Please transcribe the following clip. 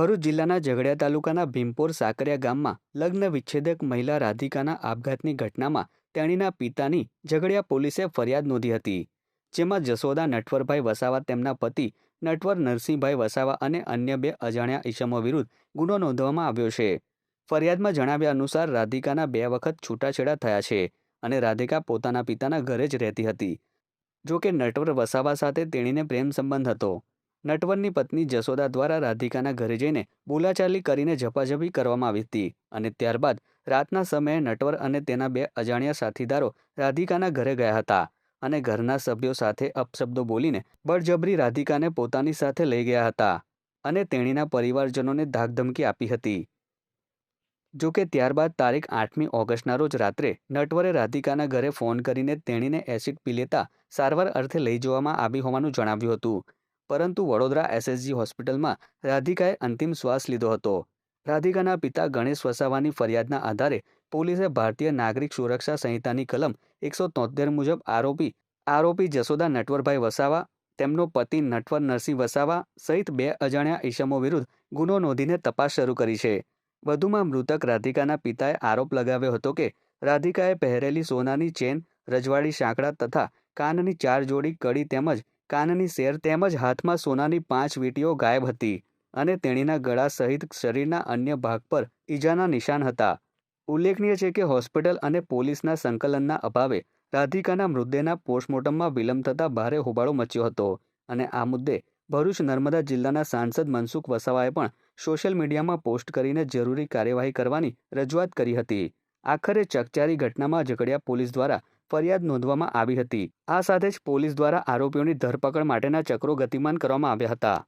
ભરૂચ જિલ્લાના ઝઘડિયા તાલુકાના ભીમપોર સાકરિયા ગામમાં લગ્ન વિચ્છેદક મહિલા રાધિકાના આપઘાતની ઘટનામાં તેણીના પિતાની ઝઘડિયા પોલીસે ફરિયાદ નોંધી હતી, જેમાં જસોદા નટવરભાઈ વસાવા તેમના પતિ નટવર નરસિંહભાઈ વસાવા અને અન્ય બે અજાણ્યા ઈસમો વિરુદ્ધ ગુનો નોંધવામાં આવ્યો છે. ફરિયાદમાં જણાવ્યા અનુસાર રાધિકાના બે વખત છૂટાછેડા થયા છે અને રાધિકા પોતાના પિતાના ઘરે જ રહેતી હતી. જો કે નટવર વસાવા સાથે તેણીને પ્રેમ સંબંધ હતો. નટવરની પત્ની જસોદા દ્વારા રાધિકાના ઘરે જઈને બોલાચાલી કરીને ઝપાઝપી કરવામાં આવી હતી અને ત્યારબાદ રાતના સમયે નટવર અને તેના બે અજાણ્યા સાથીદારો રાધિકાના ઘરે ગયા હતા અને ઘરના સભ્યો સાથે અપશબ્દો બોલીને બળજબરી રાધિકાને પોતાની સાથે લઈ ગયા હતા અને તેણીના પરિવારજનોને ધાકધમકી આપી હતી. જો કે ત્યારબાદ તારીખ આઠમી ઓગસ્ટના રોજ રાત્રે નટવરે રાધિકાના ઘરે ફોન કરીને તેણીને એસિડ પી લેતા સારવાર અર્થે લઈ જવામાં આવી હોવાનું જણાવ્યું હતું. પરંતુ વડોદરા એસએસજી હોસ્પિટલમાં રાધિકાએ અંતિમ શ્વાસ લીધો હતો. રાધિકાના પિતા ગણેશ વસાવાની ફરિયાદના આધારે પોલીસે ભારતીય નાગરિક સુરક્ષા સંહિતાની કલમ એકસો તોતેર મુજબ આરોપી આરોપી જસોદા નટવરભાઈ વસાવા, તેમનો પતિ નટવર નરસિંહ વસાવા સહિત બે અજાણ્યા ઈસમો વિરુદ્ધ ગુનો નોંધીને તપાસ શરૂ કરી છે. વધુમાં મૃતક રાધિકાના પિતાએ આરોપ લગાવ્યો હતો કે રાધિકાએ પહેરેલી સોનાની ચેન, રજવાડી, સાંકડા તથા કાનની ચાર જોડી કડી તેમજ કાનની શેર તેમજ હાથમાં સોનાની પાંચ વીંટીઓ ગાયબ હતી અને તેણીના ગળા સહિત શરીરના અન્ય ભાગ પર ઈજાના નિશાન હતા. ઉલ્લેખનીય છે કે હોસ્પિટલ અને પોલીસના સંકલનના અભાવે રાધિકાના મૃતદેહના પોસ્ટમોર્ટમમાં વિલંબ થતાં ભારે હોબાળો મચ્યો હતો અને આ મુદ્દે ભરૂચ નર્મદા જિલ્લાના સાંસદ મનસુખ વસાવાએ પણ સોશિયલ મીડિયામાં પોસ્ટ કરીને જરૂરી કાર્યવાહી કરવાની રજૂઆત કરી હતી. આખરે ચકચારી ઘટનામાં ઝઘડિયા પોલીસ દ્વારા ફરિયાદ નોંધવામાં આવી હતી. આ સાથે જ પોલીસ દ્વારા આરોપીઓની ધરપકડ માટેના ચક્રો ગતિમાન કરવામાં આવ્યા હતા.